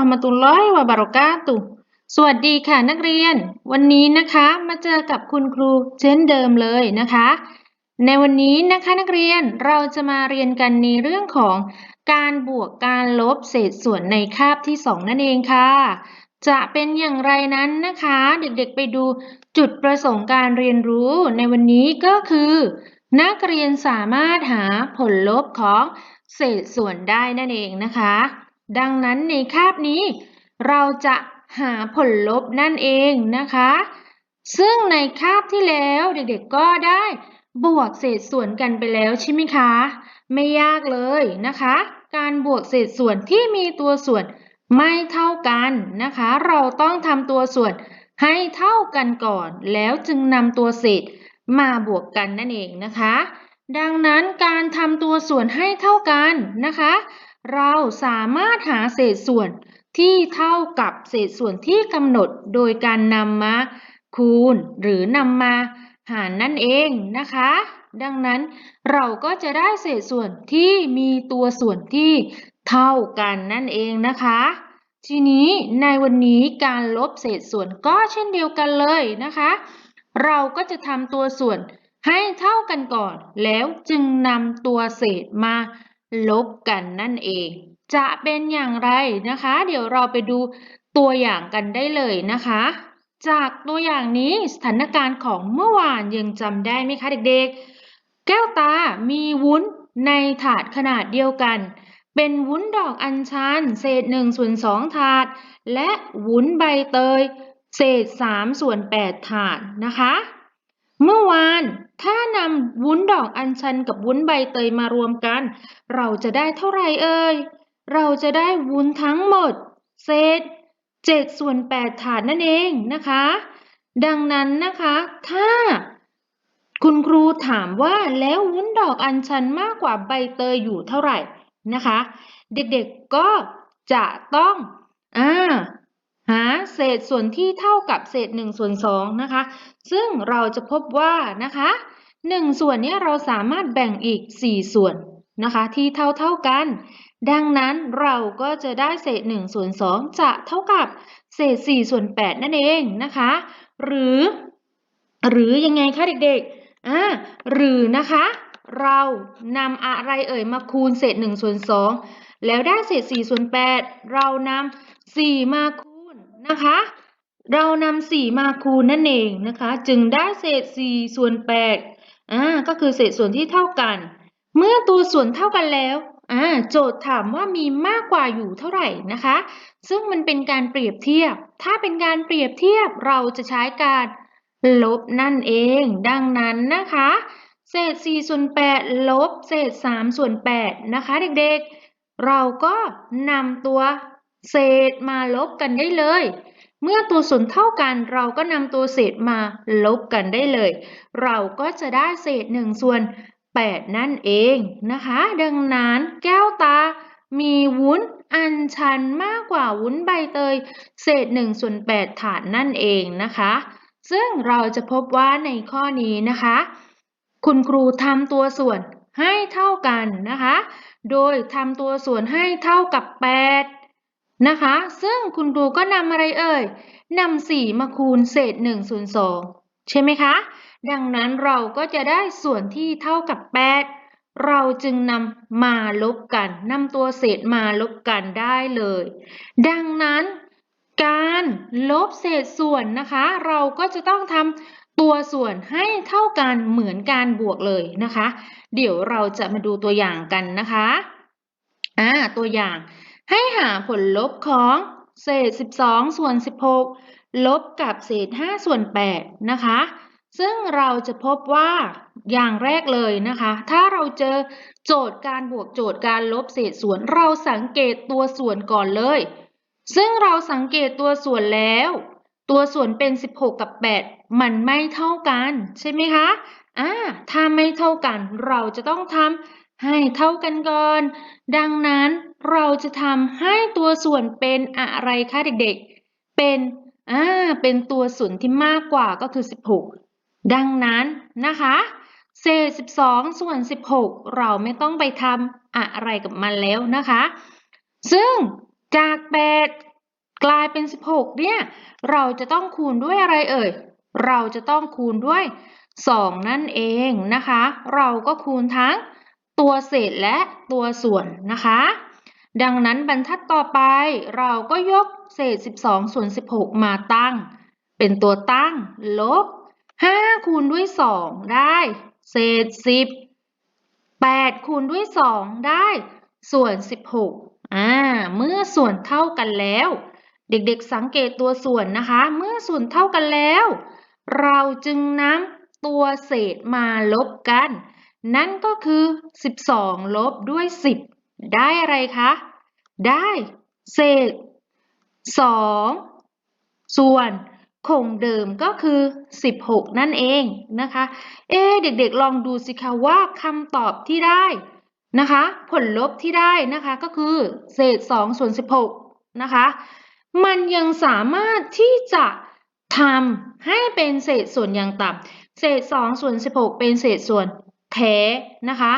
ราะห์มะตุลลอฮิวะบะเราะกาตุสวัสดีค่ะนักเรียน วันนี้นะคะมาเจอกับคุณครูเช่นเดิมเลยนะคะ ในวันนี้นะคะนักเรียนเราจะมาเรียนกันในเรื่องของการบวกการลบเศษส่วนในคาบที่ 2 นั่นเองค่ะ จะเป็นอย่างไรนั้นนะคะ เด็กๆไปดูจุดประสงค์การเรียนรู้ในวันนี้ก็คือ นักเรียนสามารถหาผลลบของเศษส่วนได้นั่นเองนะคะ ดังนั้นในคาบนี้ เราจะหาผลลบนั่นเองนะคะ ซึ่งในคาบที่แล้วเด็กๆก็ได้บวกเศษส่วนกันไปแล้วใช่ไหมคะ ไม่ยากเลยนะคะ การบวกเศษส่วนที่มีตัวส่วนไม่เท่ากันนะคะ เราต้องทำตัวส่วนให้เท่ากันก่อน แล้วจึงนำตัวเศษมาบวกกันนั่นเองนะคะ ดังนั้นการทำตัวส่วนให้เท่ากันนะคะ เราสามารถหาเศษส่วนที่เท่ากับเศษส่วนที่กำหนดโดยการนำมาคูณ หรือนำมาหารนั่นเองนะคะ ดังนั้นเราก็จะได้เศษส่วนที่มีตัวส่วนที่เท่ากันนั่นเองนะคะ ทีนี้ในวันนี้การลบเศษส่วนก็เช่นเดียวกันเลยนะคะ เราก็จะทำตัวส่วนให้เท่ากันก่อน แล้วจึงนำตัวเศษมา ลบกันนั่นเอง จะเป็นอย่างไรนะคะ เดี๋ยวเราไปดูตัวอย่างกันได้เลยนะคะ จากตัวอย่างนี้สถานการณ์ของเมื่อวานยังจำได้ไหมคะเด็กๆ แก้วตามีวุ้นในถาดขนาดเดียวกัน เป็นวุ้นดอกอัญชันเศษ1ส่วน2ถาด และวุ้นใบเตย เศษ3ส่วน8ถาดนะคะ เมื่อวาน ถ้านำวุ้นดอกอัญชันกับวุ้นใบเตยมารวมกัน เราจะได้เท่าไหร่เอ่ย เราจะได้วุ้นทั้งหมด เศษ7ส่วน8ถาดนั่นเองนะคะ ดังนั้นนะคะ ถ้า คุณครูถามว่าแล้ววุ้นดอกอัญชันมากกว่าใบเตยอยู่เท่าไหร่นะคะ เด็กๆก็จะต้องอ่า หาเศษส่วนที่เท่ากับเศษ1ส่วน2นะคะ ซึ่งเราจะพบว่านะคะ1ส่วนนี้เราสามารถแบ่งอีก 4 ส่วนนะคะที่เท่าเท่ากัน ดังนั้นเราก็จะได้เศษ1ส่วน2จะเท่ากับเศษ4ส่วน8นั่นเองนะคะ หรือ หรือยังไงคะเด็กๆอ่าหรือนะคะเรานำอะไรเอ่ยมาคูณเศษ1ส่วน2แล้วได้เศษ4ส่วน8เรานำ4มาคูณ นะคะ เรานำ4มาคูณนั่นเองนะคะ จึงได้เศษ4ส่วน8อ่าก็คือเศษส่วนที่เท่ากัน เมื่อตัวส่วนเท่ากันแล้วอ่าโจทย์ถามว่ามีมากกว่าอยู่เท่าไหร่นะคะ ซึ่งมันเป็นการเปรียบเทียบ ถ้าเป็นการเปรียบเทียบเราจะใช้การลบนั่นเอง ดังนั้นนะคะ เศษ4ส่วน8ลบเศษ3ส่วน8นะคะ เด็กๆ เราก็นำตัว เศษมาลบกันได้เลย เมื่อตัวส่วนเท่ากันเราก็นำตัวเศษมาลบกันได้เลย เราก็จะได้เศษ1ส่วน8 นั่นเองนะคะ ดังนั้นแก้วตามีวุ้นอัญชันมากกว่าวุ้นใบเตย เศษ1ส่วน8ถาดนั่นเองนะคะ ซึ่งเราจะพบว่าในข้อนี้นะคะ คุณครูทำตัวส่วนให้เท่ากันนะคะ โดยทำตัวส่วนให้เท่ากับ 8 นะคะ ซึ่งคุณครูก็นำอะไรเอ่ยนำ4มาคูณเศษ1ส่วน2ใช่ไหมคะ ดังนั้นเราก็จะได้ส่วนที่เท่ากับ 8 เราจึงนำมาลบกันนำตัวเศษมาลบกันได้เลย ดังนั้นการลบเศษส่วนนะคะ เราก็จะต้องทำตัวส่วนให้เท่ากันเหมือนการบวกเลยนะคะ เดี๋ยวเราจะมาดูตัวอย่างกันนะคะอ่าตัวอย่าง ให้หาผลลบของเศษ 12 ส่วน 16 ลบกับเศษ 5 ส่วน 8 นะคะ ซึ่งเราจะพบว่าอย่างแรกเลยนะคะ ถ้าเราเจอโจทย์การบวกโจทย์การลบเศษส่วน เราสังเกตตัวส่วนก่อนเลย ซึ่งเราสังเกตตัวส่วนแล้ว ตัวส่วนเป็น 16 กับ 8 มันไม่เท่ากัน ใช่ไหมคะอ่าถ้าไม่เท่ากันเราจะต้องทำ ให้เท่ากันก่อน ดังนั้นเราจะทำให้ตัวส่วนเป็นอะไรคะเด็กๆ เป็น อ่า เป็นตัวส่วนที่มากกว่าก็คือ 16 ดังนั้นนะคะ เศษ 12 ส่วน 16 เราไม่ต้องไปทำอะไรกับมันแล้วนะคะ ซึ่งจาก 8 กลายเป็น 16 เนี่ย เราจะต้องคูณด้วยอะไรเอ่ย เราจะต้องคูณด้วย 2 นั่นเองนะคะ เราก็คูณทั้ง ตัวเศษและตัวส่วนนะคะ ดังนั้นบรรทัดต่อไปเราก็ยกเศษ 12 ส่วน 16 มาตั้ง เป็นตัวตั้งลบ 5 คูณด้วย 2 ได้ เศษ 10 8 คูณด้วย 2 ได้ ส่วน 16 อ่า เมื่อส่วนเท่ากันแล้ว เด็กๆสังเกตตัวส่วนนะคะ เมื่อส่วนเท่ากันแล้ว เราจึงนำตัวเศษมาลบกัน นั่นก็คือ 12 ลบด้วย 10 ได้อะไรคะ ได้เศษ 2 ส่วนคงเดิมก็คือ 16 นั่นเองนะคะ เอ๊เด็กๆ ลองดูสิคะว่าคำตอบที่ได้นะคะ ผลลบที่ได้นะคะก็คือเศษ 2 ส่วน 16 นะคะ มันยังสามารถที่จะทำให้เป็นเศษส่วนอย่างต่ำเศษ 2 ส่วน 16 เป็นเศษส่วน แท้นะคะ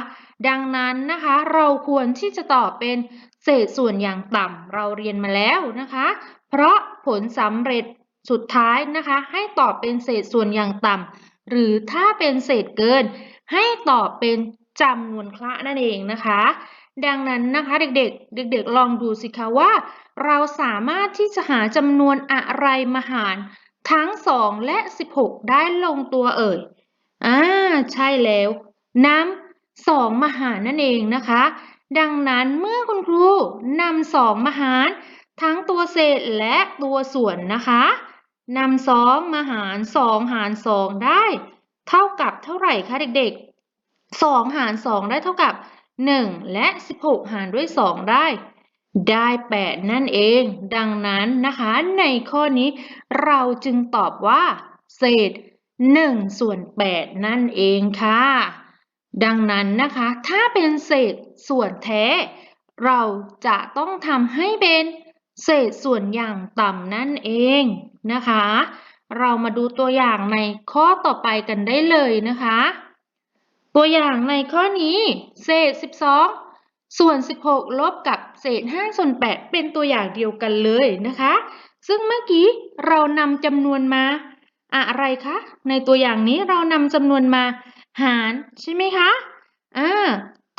ดังนั้นนะคะเราควรที่จะตอบเป็นเศษส่วนอย่างต่ำเราเรียนมาแล้วนะคะ เพราะผลสำเร็จสุดท้ายนะคะ ให้ตอบเป็นเศษส่วนอย่างต่ำหรือถ้าเป็นเศษเกิน ให้ตอบเป็นจำนวนคละนั่นเองนะคะ ดังนั้นนะคะเด็กๆ เด็กๆ ลองดูสิคะว่า เราสามารถที่จะหาจำนวนอะไรมาหารทั้ง 2 และ 16 ได้ลงตัวเอ่ยอ่าใช่แล้ว นำ2มาหารนั่นเองนะคะ ดังนั้นเมื่อคุณครูนำ2มาหารทั้งตัวเศษและตัวส่วนนะคะนำสองมาหารสองหารสองได้ เท่ากับเท่าไหร่คะเด็กๆสองหารสองได้เท่ากับหนึ่งและสิบหกหารด้วยสองได้ ได้แปดนั่นเอง ดังนั้นนะคะในข้อนี้เราจึงตอบว่า เศษหนึ่งส่วนแปดนั่นเองค่ะ ดังนั้นนะคะ ถ้าเป็นเศษส่วนแท้ เราจะต้องทำให้เป็นเศษส่วนอย่างต่ำนั่นเองนะคะ เรามาดูตัวอย่างในข้อต่อไปกันได้เลยนะคะ ตัวอย่างในข้อนี้ เศษ 12 ส่วน 16 ลบกับเศษ5ส่วน8เป็นตัวอย่างเดียวกันเลยนะคะ ซึ่งเมื่อกี้เรานำจำนวนมา อะไรคะ ในตัวอย่างนี้เรานำจำนวนมา หารใช่ไหมคะอ่า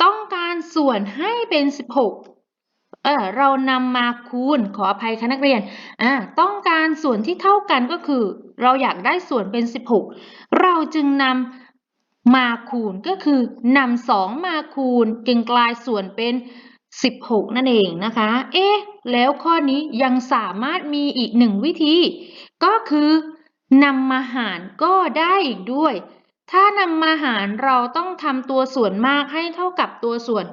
ต้องการส่วนให้เป็น 16เออเรานำมาคูณขออภัยค่ะนักเรียนอ่าต้องการส่วนที่เท่ากันก็คือ เราอยากได้ส่วนเป็น 16 เราจึงนำมาคูณก็คือนำ2มาคูณจึงกลายส่วนเป็น16 นั่นเองนะคะ เอ๊ะ แล้วข้อนี้ยังสามารถมีอีกหนึ่งวิธี ก็คือนำมาหารก็ได้อีกด้วย ถ้านำมาหารเราต้องทำตัวส่วนมากให้เท่ากับตัวส่วน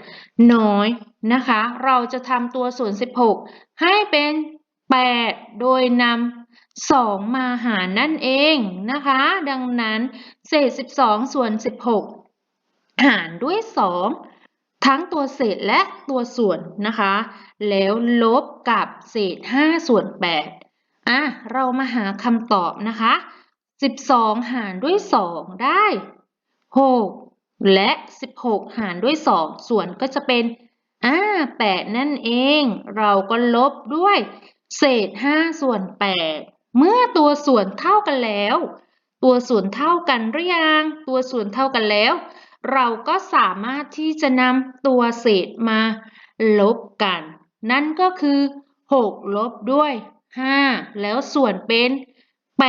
น้อยนะคะ เราจะทำตัวส่วน 16 ให้เป็น 8 โดยนำ2มาหารนั่นเองนะคะ ดังนั้นเศษ 12 ส่วน 16 หารด้วย 2 ทั้งตัวเศษและตัวส่วนนะคะ แล้วลบกับเศษ 5 ส่วน 8อะเรามาหาคำตอบนะคะ 12 หารด้วย 2 ได้ 6 และ 16 หารด้วย 2 ส่วนก็จะเป็นอ่าแปดนั่นเอง เราก็ลบด้วย เศษห้าส่วนแปดเมื่อตัวส่วนเท่ากันแล้ว ตัวส่วนเท่ากันหรือยัง ตัวส่วนเท่ากันแล้ว เราก็สามารถที่จะนำตัวเศษมา ลบกัน นั่นก็คือ 6 ลบด้วย 5 แล้วส่วนเป็น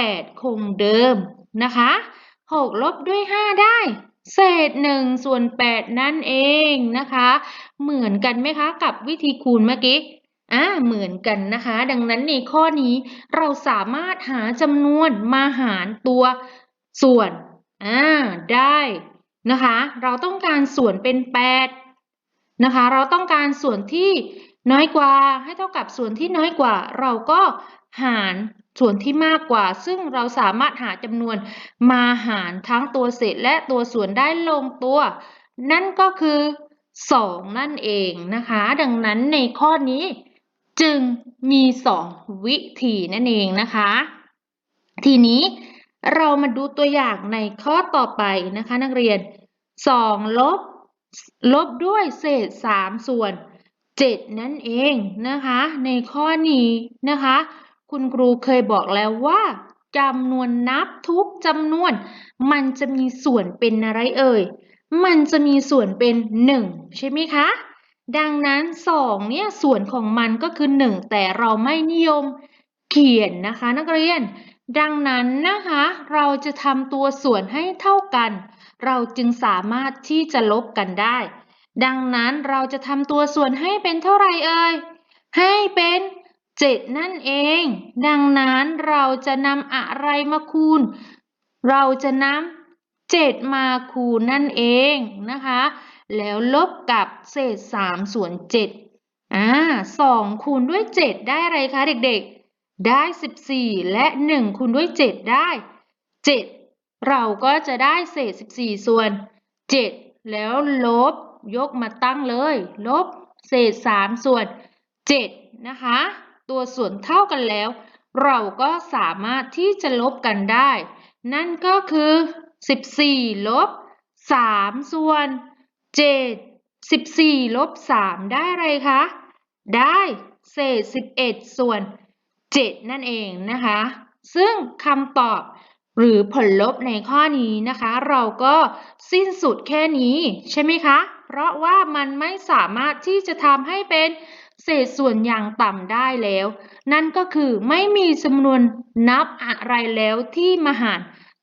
8 คงเดิมนะคะ6ลบด้วย 5 ได้ เศษหนึ่งส่วนแปดนั่นเองนะคะ เหมือนกันไหมคะกับวิธีคูณเมื่อกี้อ่าเหมือนกันนะคะ ดังนั้นในข้อนี้เราสามารถหาจำนวนมาหารตัวส่วนอ่าได้นะคะ เราต้องการส่วนเป็น 8 นะคะ เราต้องการส่วนที่น้อยกว่าให้เท่ากับส่วนที่น้อยกว่า เราก็หาร ส่วนที่มากกว่า ซึ่งเราสามารถหาจำนวนมาหารทั้งตัวเศษและตัวส่วนได้ลงตัว นั่นก็คือ 2 นั่นเองนะคะ ดังนั้นในข้อนี้จึงมี 2 วิธีนั่นเองนะคะ ทีนี้เรามาดูตัวอย่างในข้อต่อไปนะคะนักเรียน 2 ลบ ลบด้วยเศษ 3 ส่วน 7 นั่นเองนะคะ ในข้อนี้นะคะ คุณครูเคยบอกแล้วว่าจำนวนนับทุกจำนวน มันจะมีส่วนเป็นอะไรเอ่ย มันจะมีส่วนเป็น 1 ใช่ไหมคะ ดังนั้น 2 เนี่ยส่วนของมันก็คือ 1 แต่เราไม่นิยมเขียนนะคะนักเรียน ดังนั้นนะคะ เราจะทำตัวส่วนให้เท่ากัน เราจึงสามารถที่จะลบกันได้ ดังนั้นเราจะทำตัวส่วนให้เป็นเท่าไหร่เอ่ย ให้เป็น 7นั่นเอง ดังนั้นเราจะนำอะไรมาคูณ เราจะนำ7มาคูณนั่นเองนะคะ แล้วลบกับเศษ3ส่วน7อ่า2คูณด้วย7ได้อะไรคะเด็กๆ ได้14และ1คูณด้วย7ได้7เราก็จะได้เศษ14ส่วน7แล้วลบยกมาตั้งเลย ลบเศษ3ส่วน7นะคะ ตัวส่วนเท่ากันแล้ว เราก็สามารถที่จะลบกันได้ นั่นก็คือ 14 ลบ 3 ส่วน 7 14 ลบ 3 ได้อะไรคะ ได้เศษ 11 ส่วน 7 นั่นเองนะคะ ซึ่งคำตอบหรือผลลบในข้อนี้นะคะ เราก็สิ้นสุดแค่นี้ใช่ไหมคะ เพราะว่ามันไม่สามารถที่จะทำให้เป็น เศษส่วนอย่างต่ำได้แล้ว นั่นก็คือไม่มีจำนวนนับอะไรแล้วที่มาหาร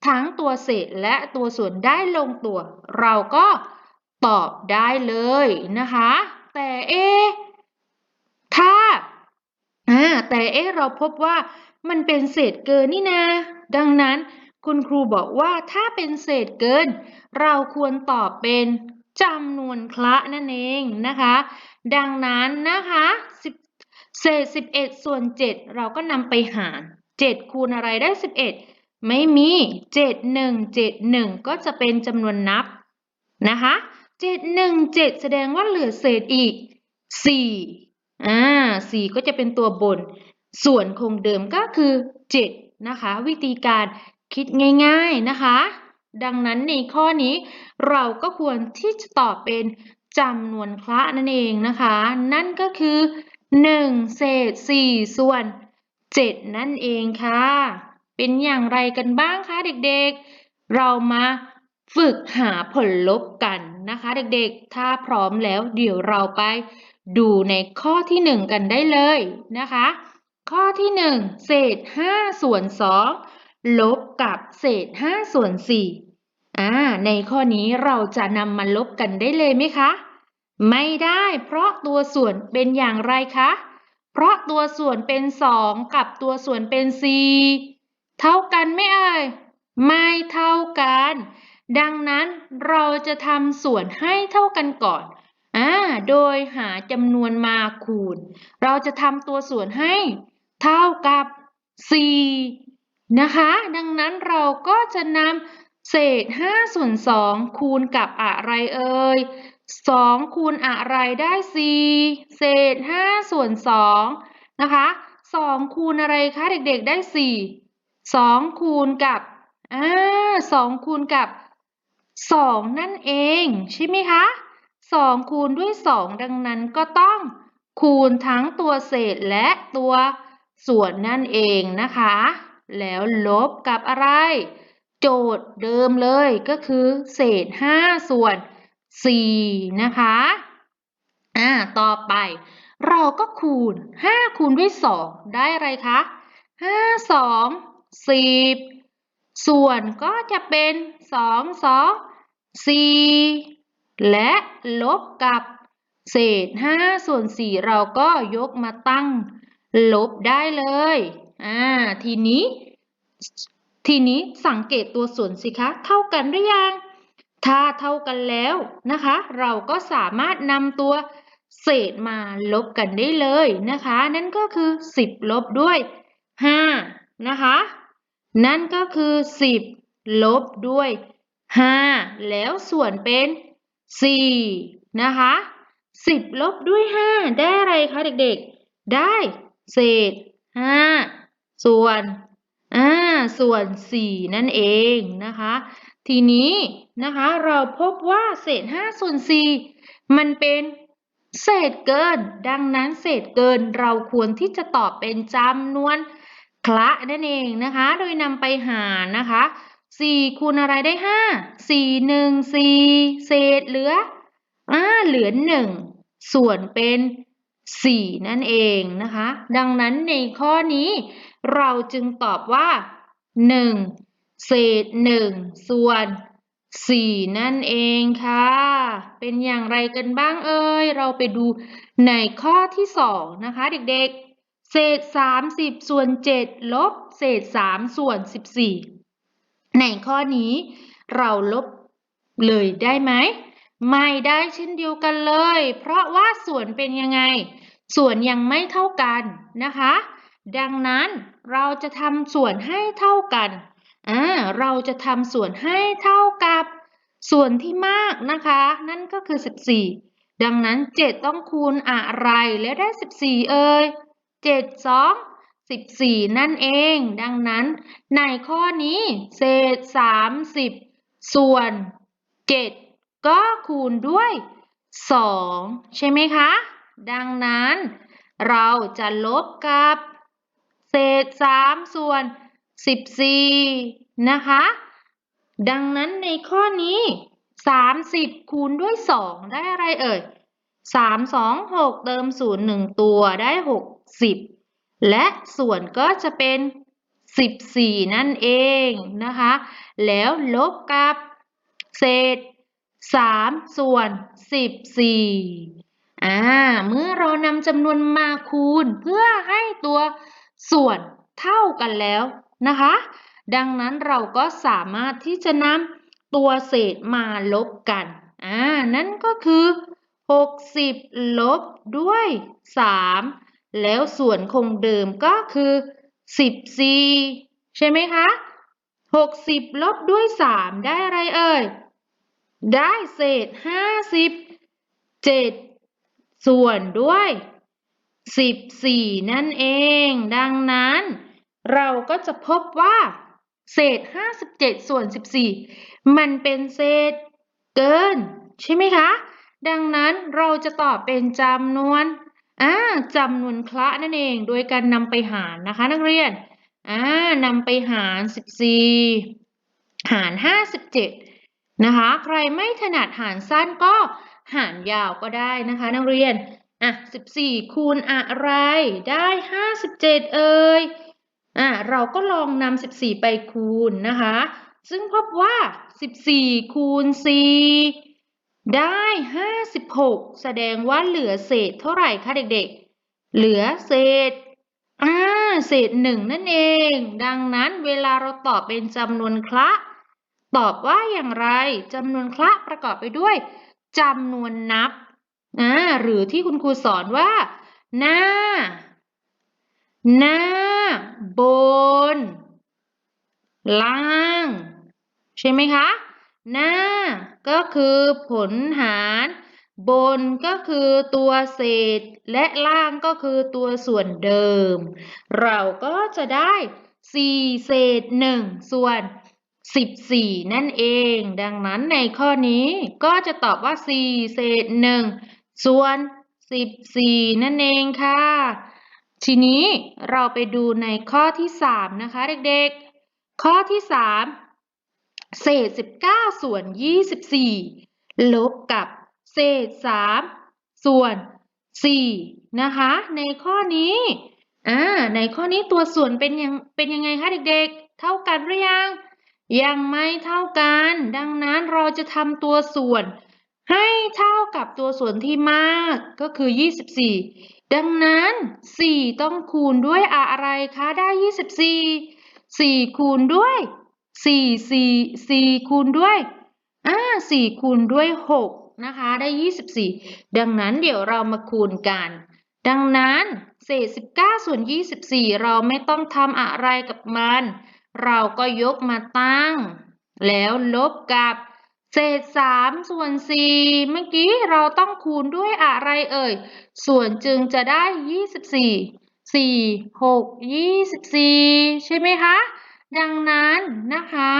ทั้งตัวเศษและตัวส่วนได้ลงตัว เราก็ตอบได้เลยนะคะ แต่เอถ้าอ่าแต่เอเราพบว่ามันเป็นเศษเกินนี่นาดังนั้นคุณครูบอกว่าถ้าเป็นเศษเกิน เราควรตอบเป็น จำนวนคละนั่นเองนะคะ ดังนั้นนะคะเศษ11 ส่วน 7 เราก็นำไปหาร 7 คูณอะไรได้ 11 ไม่มี 7 1 7 1 ก็จะเป็นจำนวนนับนะคะ 7 1 7 แสดงว่าเหลือเศษอีก 4 อ่า 4 ก็จะเป็นตัวบน ส่วนคงเดิมก็คือ 7 นะคะ วิธีการคิดง่าย ๆนะคะ ดังนั้นในข้อนี้เราก็ควรที่จะตอบเป็นจำนวนคละนั่นเองนะคะ นั่นก็คือ 1 เศษ 4 ส่วน 7 นั่นเองค่ะ เป็นอย่างไรกันบ้างคะเด็กๆ เรามาฝึกหาผลลบกันนะคะเด็กๆ ถ้าพร้อมแล้วเดี๋ยวเราไปดูในข้อที่ 1 กันได้เลยนะคะ ข้อที่ 1 เศษ 5 ส่วน 2 ลบกับเศษ5ส่วน4อ่าในข้อนี้เราจะนำมาลบกันได้เลยไหมคะ ไม่ได้ เพราะตัวส่วนเป็นอย่างไรคะ เพราะตัวส่วนเป็น 2 กับตัวส่วนเป็น 4 เท่ากันไหมเอ่ย ไม่เท่ากัน ดังนั้นเราจะทำส่วนให้เท่ากันก่อนอ่าโดยหาจำนวนมาคูณ เราจะทำตัวส่วนให้ เท่ากับ 4 นะคะ ดังนั้นเราก็จะนำเศษ5ส่วน2คูณกับอะไรเอ่ย2คูณอะไรได้4เศษ5ส่วน2นะคะ2คูณอะไรคะเด็กๆได้ 4 2 คูณกับอ่า2คูณกับ 2 นั่นเองใช่ไหมคะ2คูณด้วย 2 ดังนั้นก็ต้องคูณทั้งตัวเศษและตัวส่วนนั่นเองนะคะ แล้วลบกับอะไร โจทย์เดิมเลยก็คือ เศษ 5 ส่วน 4 นะคะอ่าต่อไป เราก็คูณ 5 คูณด้วย 2 ได้อะไรคะ 5 2 10 ส่วนก็จะเป็น 2 2 4 และลบกับเศษ 5 ส่วน 4 เราก็ยกมาตั้งลบได้เลย อ่าทีนี้ ทีนี้สังเกตตัวส่วนสิคะ เท่ากันหรือยัง ถ้าเท่ากันแล้วนะคะ เราก็สามารถนำตัวเศษมาลบกันได้เลยนะคะ นั่นก็คือ 10 ลบด้วย 5 นะคะ นั่นก็คือ 10 ลบด้วย 5 แล้วส่วนเป็น 4 นะคะ 10 ลบด้วย 5 ได้อะไรคะเด็กๆ ได้เศษห้า ส่วนอ่าส่วนสี่นั่นเองนะคะ ทีนี้นะคะเราพบว่าเศษห้าส่วนสี่มันเป็นเศษเกิน ดังนั้นเศษเกินเราควรที่จะตอบเป็นจำนวนคละนั่นเองนะคะ โดยนำไปหารนะคะสี่คูณอะไรได้ห้าสี่หนึ่งสี่เศษเหลืออ่าเหลือหนึ่งส่วนเป็นสี่นั่นเองนะคะ ดังนั้นในข้อนี้ เราจึงตอบว่าหนึ่งเศษหนึ่งส่วนสี่นั่นเองค่ะ เป็นอย่างไรกันบ้างเอ่ย เราไปดูในข้อที่สองนะคะเด็กๆ เศษสามสิบส่วนเจ็ดลบ เศษสามส่วนสิบสี่ในข้อนี้เราลบเลยได้ไหม ไม่ได้เช่นเดียวกันเลย เพราะว่าส่วนเป็นยังไง ส่วนยังไม่เท่ากันนะคะ ดังนั้นเราจะทำส่วนให้เท่ากันอ่าเราจะทำส่วนให้เท่ากับส่วนที่มากนะคะ นั่นก็คือ 14 ดังนั้น 7 ต้องคูณอะไรแล้วได้ 14 เอ่ย7 2 14 นั่นเอง ดังนั้นในข้อนี้เศษ 30 ส่วน 7 ก็คูณด้วย 2 ใช่ไหมคะ ดังนั้นเราจะลบกับ เศษ 3 ส่วน 14 นะคะ ดังนั้นในข้อนี้ 30 คูณด้วย 2 ได้อะไรเอ่ย 3 2 6 เติม 0 1 ตัวได้ 60 และส่วนก็จะเป็น 14 นั่นเองนะคะ แล้วลบกับเศษ 3 ส่วน 14อ่า เมื่อเรานำจำนวนมาคูณเพื่อให้ตัว ส่วนเท่ากันแล้วนะคะ ดังนั้นเราก็สามารถที่จะนำตัวเศษมาลบกัน อ่า นั่นก็คือ 60 ลบด้วย 3 แล้วส่วนคงเดิมก็คือ 14 ใช่ไหมคะ 60 ลบด้วย 3 ได้อะไรเอ่ย ได้เศษ 57 ส่วนด้วย 14 นั่นเอง ดังนั้น เราก็จะพบว่า เศษ 57 ส่วน 14 มันเป็นเศษเกิน ใช่ไหมคะ ดังนั้นเราจะตอบเป็นจำนวนอ่าจำนวนคละนั่นเอง โดยการนำไปหารนะคะ นักเรียนอ่านำไปหาร 14 หาร 57 นะคะ ใครไม่ถนัดหารสั้นก็หารยาวก็ได้นะคะ นักเรียน อะ14 คูณอะไรได้ 57 เอ่ยอ่าเราก็ลองนำ14 ไปคูณนะคะ ซึ่งพบว่า 14 คูณ 4 ได้ 56 แสดงว่าเหลือเศษเท่าไหร่คะเด็กๆ เหลือเศษอ่าเศษหนึ่งนั่นเอง ดังนั้นเวลาเราตอบเป็นจำนวนคละ ตอบว่าอย่างไรจำนวนคละประกอบไปด้วยจำนวนนับ อ่าหรือที่คุณครูสอนว่าหน้า หน้า บน ล่าง ใช่ไหมคะ หน้าก็คือผลหาร บนก็คือตัวเศษ และล่างก็คือตัวส่วนเดิม เราก็จะได้ 4 เศษ 1 ส่วน 14 นั่นเอง ดังนั้นในข้อนี้ก็จะตอบว่า 4 เศษ 1 ส่วน 14 นั่นเองค่ะ ทีนี้เราไปดูในข้อที่สามนะคะเด็กๆ ข้อที่สามเศษสิบเก้าส่วนยี่สิบสี่ลบกับเศษสามส่วนสี่นะคะ ในข้อนี้อ่าในข้อนี้ตัวส่วนเป็นยังเป็นยังไงคะเด็กๆ เท่ากันหรือยัง ยังไม่เท่ากัน ดังนั้นเราจะทำตัวส่วน ให้เท่ากับตัวส่วนที่มากก็คือ 24 ดังนั้น 4 ต้องคูณด้วยอะไรคะได้ 24 4 คูณด้วย 4 4 4 คูณด้วยอ่า4คูณด้วย 6 นะคะ ได้ 24 ดังนั้นเดี๋ยวเรามาคูณกัน ดังนั้นเศษ 19 ส่วน 24 เราไม่ต้องทำอะไรกับมัน เราก็ยกมาตั้ง แล้วลบกับ เศษสามส่วนสี่เมื่อกี้เราต้องคูณด้วยอะไรเอ่ย ส่วนจึงจะได้ยี่สิบสี่สี่หกยี่สิบสี่ใช่ไหมคะ ดังนั้นนะคะ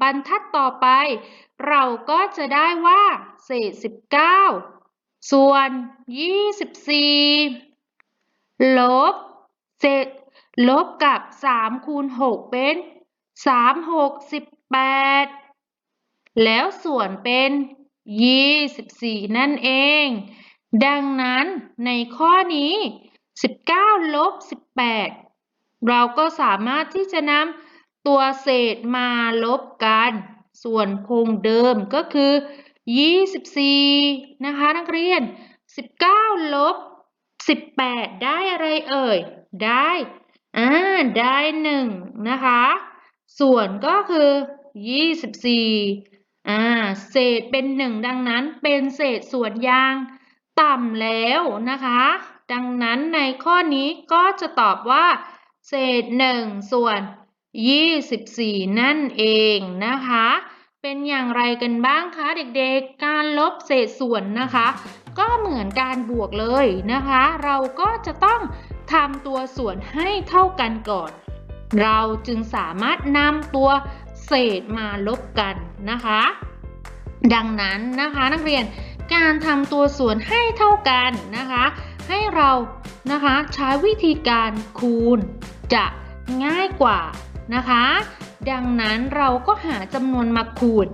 บรรทัดต่อไป เราก็จะได้ว่าเศษสิบเก้าส่วน24ลบเศษลบกับ3คูณ6เป็น3 6 18แแล้วส่วนเป็น 24 นั่นเอง ดังนั้นในข้อนี้ 19 ลบ 18 เราก็สามารถที่จะนำตัวเศษมาลบกัน ส่วนคงเดิมก็คือ 24 นะคะนักเรียน 19 ลบ 18 ได้อะไรเอ่ย ได้อ่าได้ 1 นะคะ ส่วนก็คือ 24 อ่าเศษเป็น1ดังนั้นเป็นเศษส่วนยางต่ำแล้วนะคะ ดังนั้นในข้อนี้ก็จะตอบว่า เศษ1ส่วน24นั่นเองนะคะ เป็นอย่างไรกันบ้างคะเด็กๆ การลบเศษส่วนนะคะ ก็เหมือนการบวกเลยนะคะ เราก็จะต้องทำตัวส่วนให้เท่ากันก่อน เราจึงสามารถนำตัว เศษมาลบกันนะคะ ดังนั้นนะคะนักเรียนการทำตัวส่วนให้เท่ากันนะคะ ให้เรานะคะใช้วิธีการคูณจะง่ายกว่านะคะ ดังนั้นเราก็หาจำนวนมาคูณ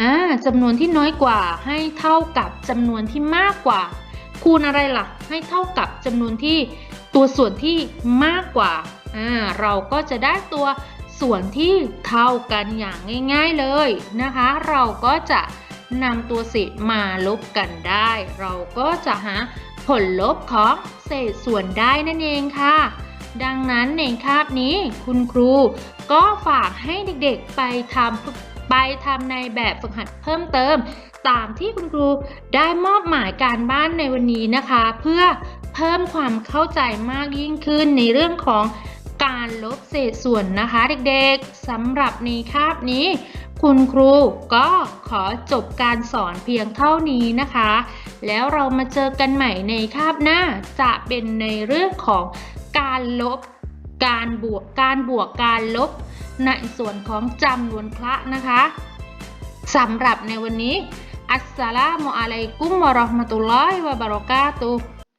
อ่าจำนวนที่น้อยกว่าให้เท่ากับจำนวนที่มากกว่า คูณอะไรล่ะ ให้เท่ากับจำนวนที่ตัวส่วนที่มากกว่าอ่าเราก็จะได้ตัว ส่วนที่เท่ากันอย่างง่าย ๆเลยนะคะ เราก็จะนำตัวเศษมาลบกันได้ เราก็จะหาผลลบของเศษส่วนได้นั่นเองค่ะ ดังนั้นในคาบนี้คุณครูก็ฝากให้เด็กๆไปทำไปทำในแบบฝึกหัดเพิ่มเติม ตามที่คุณครูได้มอบหมายการบ้านในวันนี้นะคะ เพื่อเพิ่มความเข้าใจมากยิ่งขึ้นในเรื่องของ การลบเศษส่วนนะคะเด็กๆสำหรับในคาบนี้ คุณครูก็ขอจบการสอนเพียงเท่านี้นะคะ แล้วเรามาเจอกันใหม่ในคาบหน้าจะเป็นในเรื่องของการลบการบวกการบวกการลบ ในส่วนของจำนวนคละนะคะสำหรับในวันนี้อัสสลามุอะลัยกุมวะราะห์มะตุลลอฮิวะบะเราะกาตุฮ์